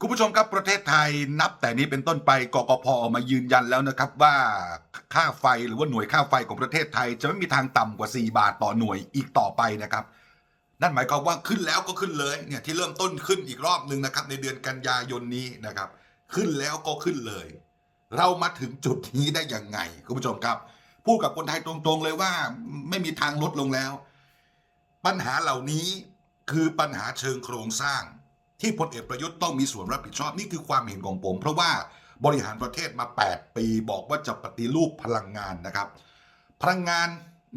คุณผู้ชมครับประเทศไทยนับแต่นี้เป็นต้นไปกกพออกมายืนยันแล้วนะครับว่าค่าไฟหรือว่าหน่วยค่าไฟของประเทศไทย จะไม่มีทางต่ำกว่า 4 บาทต่อหน่วยอีกต่อไปนะครับ นั่นหมายความว่าขึ้นแล้วก็ขึ้นเลยเนี่ยที่เริ่มต้นขึ้นอีกรอบหนึ่งนะครับในเดือนกันยายนนี้นะครับ ขึ้นแล้วก็ขึ้นเลย เรามาถึงจุดนี้ได้ยังไงคุณผู้ชมครับ พูดกับคนไทยตรงๆเลยว่าไม่มีทางลดลงแล้ว ปัญหาเหล่านี้คือปัญหาเชิงโครงสร้าง ที่พลเอกประยุทธ์ต้องมีส่วนรับผิดชอบนี่คือความเห็นของผม เพราะว่าบริหารประเทศมา 8 ปีบอกว่าจะปฏิรูปพลังงานนะครับ พลังงาน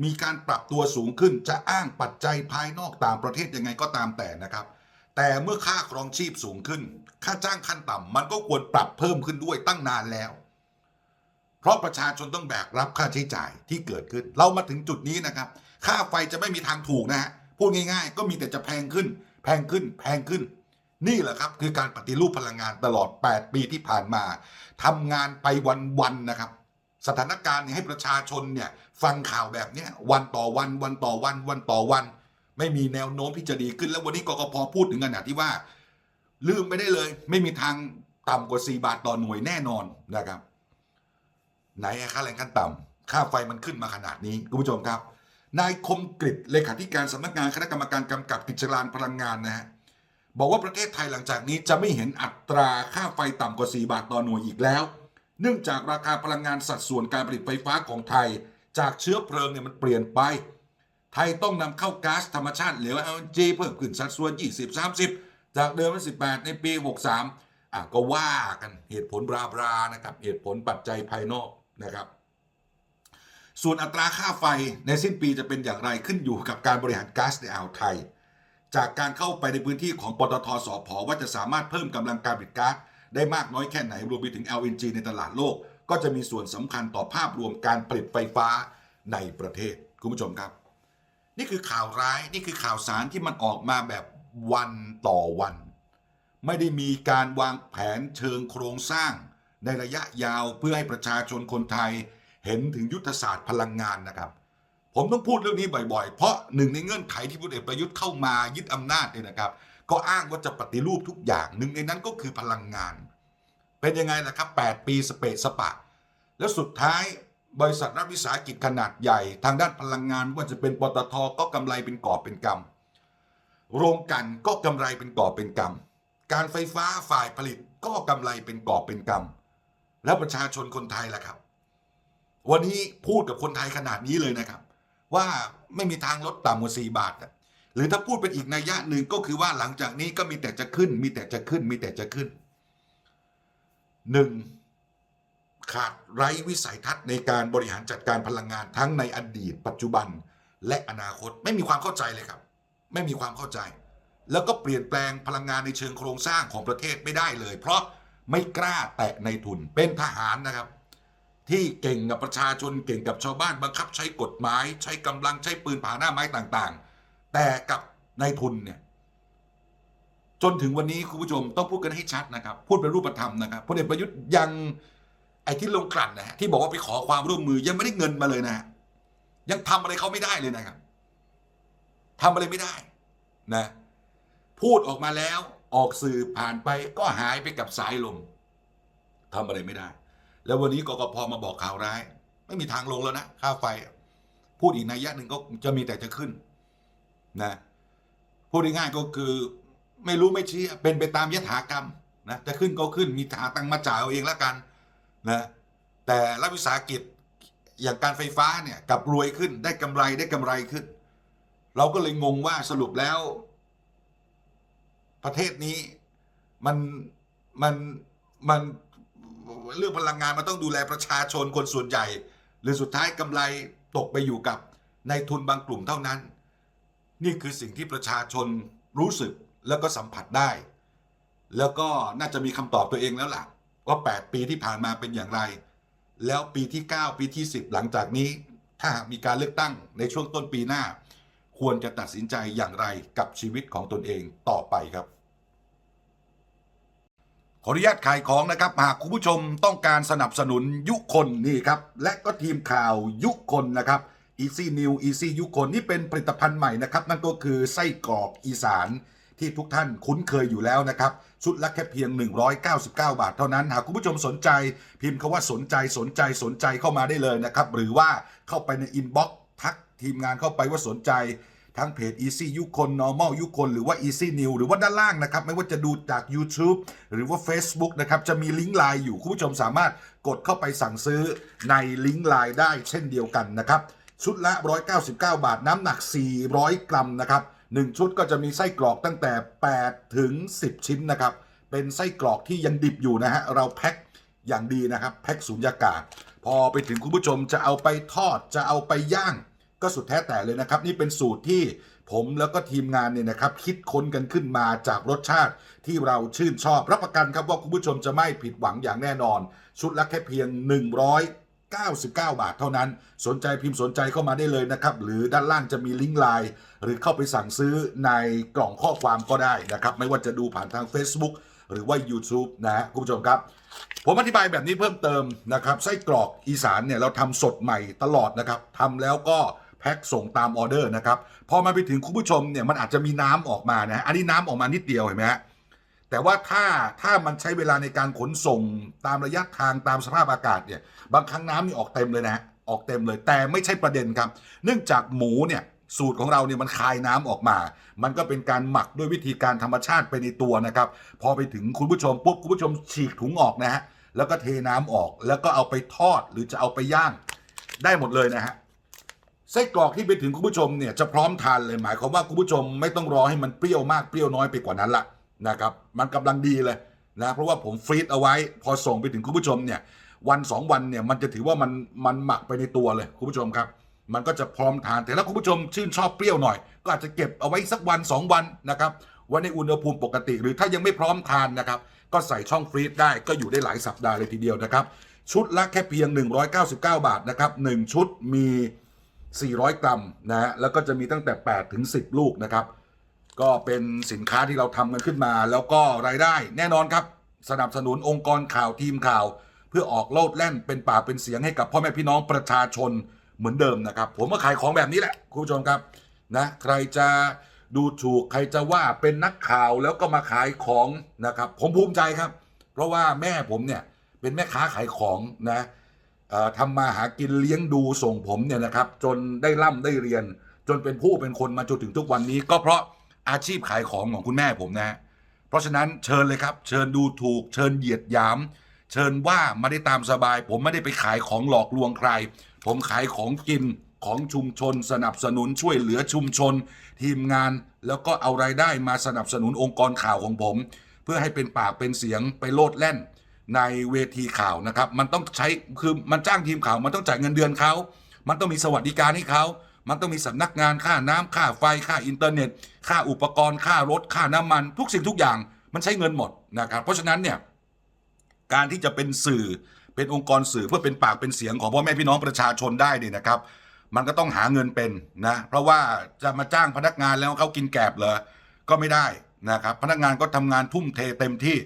มีการปรับตัวสูงขึ้นจะอ้างปัจจัยภายนอกต่างประเทศยังไงก็ตามแต่นะครับ แต่เมื่อค่าครองชีพสูงขึ้น ค่าจ้างขั้นต่ำมันก็ควรปรับเพิ่มขึ้นด้วยตั้งนานแล้ว เพราะประชาชนต้องแบกรับค่าใช้จ่ายที่เกิดขึ้น เรามาถึงจุดนี้นะครับ ค่าไฟจะไม่มีทางถูกนะฮะพูดง่าย ๆ ก็มีแต่จะแพงขึ้น แพงขึ้นแพงขึ้น นี่แหละครับคือการปฏิรูปพลังงานตลอด 8 ปีที่ผ่านมาทำงานไปวันๆนะครับ สถานการณ์นี่ยให้ประชาชนเนี่ยฟังข่าวแบบนี้วันต่อวันวันต่อวันวันต่อวัน ไม่มีแนวโน้มที่จะดีขึ้นแล้ววันนี้กกพพูดถึงขนาดที่ว่า ลืมไปได้เลย ไม่มีทางต่ำกว่า 4 บาทต่อหน่วยแน่นอนนะครับ ไหนค่าแรงขั้นต่ำค่าไฟมันขึ้นมาขนาดนี้คุณผู้ชมครับนายคมกริตเลขาธิการสำนักงานคณะกรรมการกำกับกิจการพลังงานนะฮะ บอกว่าประเทศไทยหลังจากนี้จะไม่เห็นอัตราค่าไฟต่ำกว่า 4 บาทต่อหน่วยอีกแล้ว เนื่องจากราคาพลังงานสัดส่วนการผลิตไฟฟ้าของไทย จากเชื้อเพลิงเนี่ยมันเปลี่ยนไป ไทยต้องนำเข้าก๊าซธรรมชาติเหลว LNG เพิ่มขึ้นสัดส่วน 20-30 จากเดิมเป็น18 ในปี 63อะก็ว่ากันเหตุผลบราบรานะครับเหตุผลปัจจัยภายนอกนะครับส่วนอัตราค่าไฟในสิ้นปีจะเป็นอย่างไรขึ้นอยู่กับการบริหารก๊าซในอ่าวไทย จากการเข้าไปในพื้นที่ของปตทสพว่าจะสามารถเพิ่มกำลังการผลิตก๊าซได้มากน้อยแค่ไหนรวมไปถึง LNG ในตลาดโลก ก็จะมีส่วนสำคัญต่อภาพรวมการผลิตไฟฟ้าในประเทศ คุณผู้ชมครับ นี่คือข่าวร้ายนี่คือข่าวสารที่มันออกมาแบบวันต่อวัน ไม่ได้มีการวางแผนเชิงโครงสร้าง ในระยะยาวเพื่อให้ประชาชนคนไทย เห็นถึงยุทธศาสตร์พลังงานนะครับ ผมต้องพูดเรื่องนี้บ่อยๆ เพราะหนึ่งในเงื่อนไขที่พลเอกประยุทธ์เข้ามายึดอำนาจเนี่ยนะครับ ก็อ้างว่าจะปฏิรูปทุกอย่างหนึ่งในนั้นก็คือพลังงาน เป็นยังไงล่ะครับ 8 ปีสเปซสปะ แล้วสุดท้ายบริษัทรัฐวิสาหกิจขนาดใหญ่ ทางด้านพลังงานไม่ว่าจะเป็นปตทก็กำไรเป็นกอบเป็นกำโรงกันก็กำไรเป็นกอบเป็นกำการไฟฟ้าฝ่ายผลิตก็กำไรเป็นกอบเป็นกำแล้วประชาชนคนไทยล่ะครับ วันนี้พูดกับคนไทยขนาดนี้เลยนะครับ ว่าไม่มีทางลดต่ำกว่า4บาทหรือถ้าพูดเป็นอีกนัยยะหนึ่งก็คือว่าหลังจากนี้ก็มีแต่จะขึ้น มีแต่จะขึ้น มีแต่จะขึ้นหนึ่งขาดไร้วิสัยทัศน์ในการบริหารจัดการพลังงานทั้งในอดีต ปัจจุบันและอนาคตไม่มีความเข้าใจเลยครับ ไม่มีความเข้าใจ แล้วก็เปลี่ยนแปลงพลังงานในเชิงโครงสร้างของประเทศไม่ได้เลย เพราะไม่กล้าแตะในทุนเป็นทหารนะครับ ที่เก่งกับประชาชนเก่งกับชาวบ้านบังคับใช้กฎหมาย ใช้กำลังใช้ปืนผาหน้าไม้ต่างๆ แต่กับนายทุนเนี่ยจนถึงวันนี้คุณผู้ชมต้องพูดกันให้ชัดนะครับ พูดเป็นรูปธรรมนะครับพลเอกประยุทธ์ยังไอ้ที่ลงกลั่นนะฮะที่บอกว่าไปขอความร่วมมือยังไม่ได้เงินมาเลยนะฮะยังทำอะไรเขาไม่ได้เลยนะครับทำอะไรไม่ได้นะ พูดออกมาแล้วออกสื่อผ่านไปก็หายไปกับสายลมทำอะไรไม่ได้ แล้ววันนี้กกพมาบอกข่าวร้าย ไม่มีทางลงแล้วนะค่าไฟ พูดอีกนัยยะหนึ่งก็จะมีแต่จะขึ้นนะพูดง่ายๆก็คือไม่รู้ไม่ชี้เป็นไปตามยถากรรมนะจะขึ้นก็ขึ้นมีหาตังมาจ่ายเอาเองแล้วกันนะแต่รัฐวิสาหกิจอย่างการไฟฟ้าเนี่ยกับรวยขึ้นได้กำไรได้กำไรขึ้น เราก็เลยงงว่าสรุปแล้ว ประเทศนี้มันมันมัน เรื่องพลังงานมันต้องดูแลประชาชนคนส่วนใหญ่ หรือสุดท้ายกำไรตกไปอยู่กับในายทุนบางกลุ่มเท่านั้น นี่คือสิ่งที่ประชาชนรู้สึกแล้วก็สัมผัสได้ แล้วก็น่าจะมีคำตอบตัวเองแล้วล่ะ ว่า 8 ปีที่ผ่านมาเป็นอย่างไร แล้วปีที่ 9 ปีที่ 10 หลังจากนี้ ถ้ามีการเลือกตั้งในช่วงต้นปีหน้า ควรจะตัดสินใจอย่างไรกับชีวิตของตนเองต่อไปครับ ขออนุญาตขายของนะครับ หากคุณผู้ชมต้องการสนับสนุนยุคนนี่ครับ และก็ทีมข่าวยุคนนะครับ Easy New Easy ยุคนนี่เป็นผลิตภัณฑ์ใหม่นะครับ นั่นก็คือไส้กรอกอีสานที่ทุกท่านคุ้นเคยอยู่แล้วนะครับ ชุดละแค่เพียง 199 บาทเท่านั้น หากคุณผู้ชมสนใจ พิมพ์คาว่าสนใจสนใจสนใจเข้ามาได้เลยนะครับ หรือว่าเข้าไปในอินบ็อกซ์ทักทีมงานเข้าไปว่าสนใจ ทั้งเพจ Easy ยุคน normal ยุคน หรือว่า Easy New หรือว่าด้านล่างนะครับ ไม่ว่าจะดูจาก YouTube หรือว่า Facebook นะครับ จะมีลิงก์ไลน์อยู่ คุณผู้ชมสามารถกดเข้าไปสั่งซื้อในลิงก์ไลน์ได้เช่นเดียวกันนะครับ ชุดละ 199 บาท น้ำหนัก 400 กรัมนะครับ 1 ชุดก็จะมีไส้กรอกตั้งแต่ 8 ถึง 10 ชิ้นนะครับ เป็นไส้กรอกที่ยังดิบอยู่นะฮะ เราแพ็คอย่างดีนะครับ แพ็คสูญญากาศ พอไปถึงคุณผู้ชมจะเอาไปทอด จะเอาไปย่าง ก็สุดแท้แต่เลยนะครับ นี่เป็นสูตรที่ผมแล้วก็ทีมงานเนี่ยนะครับ คิดค้นกันขึ้นมาจากรสชาติที่เราชื่นชอบ รับประกันครับว่าคุณผู้ชมจะไม่ผิดหวังอย่างแน่นอน ชุดละแค่เพียง 199 บาทเท่านั้น สนใจพิมพ์สนใจเข้ามาได้เลยนะครับ หรือด้านล่างจะมีลิงก์ไลน์หรือเข้าไปสั่งซื้อในกล่องข้อความก็ได้นะครับ ไม่ว่าจะดูผ่านทาง Facebook หรือว่า YouTube นะฮะคุณผู้ชมครับ ผมอธิบายแบบนี้เพิ่มเติมนะครับไส้กรอกอีสานเนี่ยเราทำสดใหม่ตลอดนะครับทำแล้วก็ แพ็คส่งตามออเดอร์นะครับพอมาไปถึงคุณผู้ชมเนี่ยมันอาจจะมีน้ำออกมานะฮะอันนี้น้ำออกมานิดเดียวเห็นไหมฮะแต่ว่าถ้าถ้ามันใช้เวลาในการขนส่งตามระยะทางตามสภาพอากาศเนี่ยบางครั้งน้ำนี่ออกเต็มเลยนะฮะออกเต็มเลย แต่ไม่ใช่ประเด็นครับ เนื่องจากหมูเนี่ยสูตรของเราเนี่ยมันคายน้ำออกมา มันก็เป็นการหมักด้วยวิธีการธรรมชาติไปในตัวนะครับ พอไปถึงคุณผู้ชมปุ๊บคุณผู้ชมฉีกถุงออกนะฮะแล้วก็เทน้ำออกแล้วก็เอาไปทอดหรือจะเอาไปย่างได้หมดเลยนะฮะ ไส้กรอกที่ไปถึงคุณผู้ชมเนี่ยจะพร้อมทานเลยหมายความว่าคุณผู้ชมไม่ต้องรอให้มันเปรี้ยวมากเปรี้ยวน้อยไปกว่านั้นละนะครับมันกำลังดีเลยนะเพราะว่าผมฟรีซเอาไว้ พอส่งไปถึงคุณผู้ชมเนี่ยวันสองวันเนี่ยมันจะถือว่ามันมันหมักไปในตัวเลยคุณผู้ชมครับ มันก็จะพร้อมทานแต่ถ้าคุณผู้ชมชื่นชอบเปรี้ยวหน่อย ก็อาจจะเก็บเอาไว้สักวันสองวันนะครับไว้ในอุณหภูมิปกติ หรือถ้ายังไม่พร้อมทานนะครับก็ใส่ช่องฟรีซได้ก็อยู่ได้หลายสัปดาห์เลยทีเดียวนะครับชุดละแค่เพียง 199 บาทนะครับ1ชุดมี 400 กรัมนะฮะแล้วก็จะมีตั้งแต่ 8 ถึง 10 ลูกนะครับ ก็เป็นสินค้าที่เราทำกันขึ้นมา แล้วก็รายได้แน่นอนครับ สนับสนุนองค์กรข่าวทีมข่าว เพื่อออกโลดแล่นเป็นปากเป็นเสียงให้กับพ่อแม่พี่น้องประชาชนเหมือนเดิมนะครับ ผมมาขายของแบบนี้แหละคุณผู้ชมครับนะใครจะดูถูกใครจะว่าเป็นนักข่าวแล้วก็มาขายของนะครับ ผมภูมิใจครับ เพราะว่าแม่ผมเนี่ยเป็นแม่ค้าขายของนะ ทำมาหากินเลี้ยงดูส่งผมเนี่ยนะครับ จนได้ร่ำได้เรียน จนเป็นผู้เป็นคนมาจนถึงทุกวันนี้ ก็เพราะอาชีพขายของของคุณแม่ผมนะฮะเพราะฉะนั้นเชิญเลยครับ เชิญดูถูก เชิญเหยียดหยาม เชิญว่ามาได้ตามสบาย ผมไม่ได้ไปขายของหลอกลวงใคร ผมขายของกินของชุมชน สนับสนุนช่วยเหลือชุมชน ทีมงาน แล้วก็เอารายได้มาสนับสนุนองค์กรข่าวของผม เพื่อให้เป็นปากเป็นเสียงไปโลดแล่น ในเวทีข่าวนะครับ มันต้องใช้คือมันจ้างทีมข่าว มันต้องจ่ายเงินเดือนเขา มันต้องมีสวัสดิการให้เขา มันต้องมีสำนักงานค่าน้ำค่าไฟค่าอินเทอร์เน็ต ค่าอุปกรณ์ค่ารถค่าน้ำมัน ทุกสิ่งทุกอย่างมันใช้เงินหมดนะครับ เพราะฉะนั้นเนี่ยการที่จะเป็นสื่อเป็นองค์กรสื่อเพื่อเป็นปากเป็นเสียงของพ่อแม่พี่น้องประชาชนได้เนี่ยนะครับ มันก็ต้องหาเงินเป็นนะเพราะว่าจะมาจ้างพนักงานแล้วเขากินแกลบเหรอก็ไม่ได้นะครับ พนักงานก็ทำงานทุ่มเทเต็มที่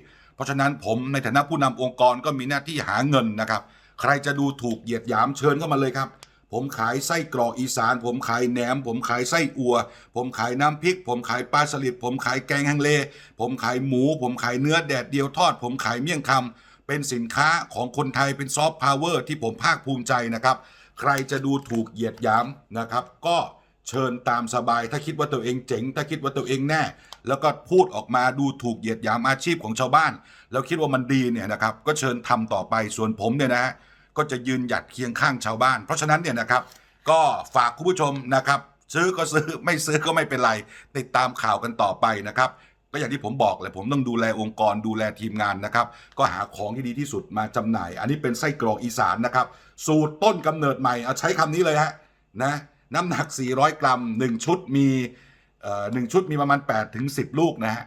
ราะฉะนั้นผมในฐานะผู้นำองค์กรก็มีหน้าที่หาเงินนะครับ ใครจะดูถูกเหยียดหยามเชิญเข้ามาเลยครับ ผมขายไส้กรอกอีสาน ผมขายแหนม ผมขายไส้อัว ผมขายน้ำพริก ผมขายปลาสลิดผมขายแกงฮังเล ผมขายหมู ผมขายเนื้อแดดเดียวทอด ผมขายเมี่ยงคำเป็นสินค้าของคนไทยเป็นซอฟต์พาวเวอร์ที่ผมภาคภูมิใจนะครับ ใครจะดูถูกเหยียดหยามนะครับ ก็เชิญตามสบาย ถ้าคิดว่าตัวเองเจ๋ง ถ้าคิดว่าตัวเองแน่ แล้วก็พูดออกมาดูถูกเหยียดหยามอาชีพของชาวบ้าน แล้วคิดว่ามันดีเนี่ยนะครับก็เชิญทำต่อไปส่วนผมเนี่ยนะฮะก็จะยืนหยัดเคียงข้างชาวบ้าน เพราะฉะนั้นเนี่ยนะครับก็ฝากคุณผู้ชมนะครับ ซื้อก็ซื้อไม่ซื้อก็ไม่เป็นไร ติดตามข่าวกันต่อไปนะครับก็อย่างที่ผมบอกเลยผมต้องดูแลองค์กรดูแลทีมงานนะครับ ก็หาของที่ดีที่สุดมาจำหน่าย อันนี้เป็นไส้กรอกอีสานนะครับ สูตรต้นกำเนิดใหม่เอาใช้คำนี้เลยฮะนะน้ำหนัก 400 กรัม 1 ชุดมี หนึ่งชุดมีประมาณ8ถึงสิลูกนะฮะ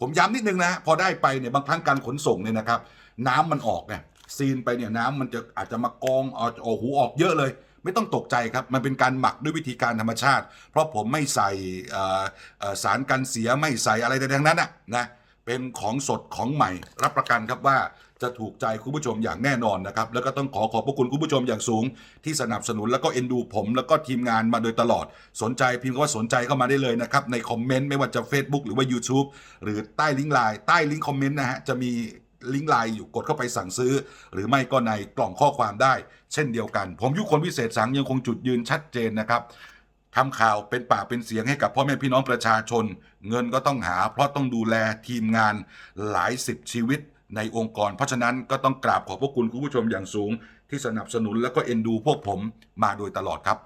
ผมย้ำนิดนึงนะพอได้ไปเนี่ยบางครั้งการขนส่งเนี่ยนะครับ น้ำมันออกเนี่ยซีนไปเนี่ยน้ำมันจะอาจจะมากองเอาโอ้โหออกเยอะเลย ไม่ต้องตกใจครับ มันเป็นการหมักด้วยวิธีการธรรมชาติ เพราะผมไม่ใส่สารกันเสียไม่ใส่อะไรใดๆทั้งนั้นนะนะ เป็นของสดของใหม่ รับประกันครับว่าจะถูกใจคุณผู้ชมอย่างแน่นอนนะครับ แล้วก็ต้องขอขอบพระคุณคุณผู้ชมอย่างสูง ที่สนับสนุนแล้วก็เอ็นดูผม แล้วก็ทีมงานมาโดยตลอด สนใจพิมพ์คำว่าสนใจเข้ามาได้เลยนะครับ ในคอมเมนต์ไม่ว่าจะ Facebook หรือว่า YouTube หรือใต้ลิงก์ไลน์ใต้ลิงก์คอมเมนต์นะฮะจะมีลิงก์ไลน์อยู่กดเข้าไปสั่งซื้อ หรือไม่ก็ในกล่องข้อความได้ เช่นเดียวกัน ผมยุคนวิเศษสังยังคงจุดยืนชัดเจนนะครับ ทำข่าวเป็นปากเป็นเสียงให้กับพ่อแม่พี่น้องประชาชน เงินก็ต้องหา เพราะต้องดูแลทีมงานหลายสิบชีวิตในองค์กร เพราะฉะนั้นก็ต้องกราบขอบพระคุณคุณผู้ชมอย่างสูง ที่สนับสนุนและก็เอ็นดูพวกผมมาโดยตลอดครับ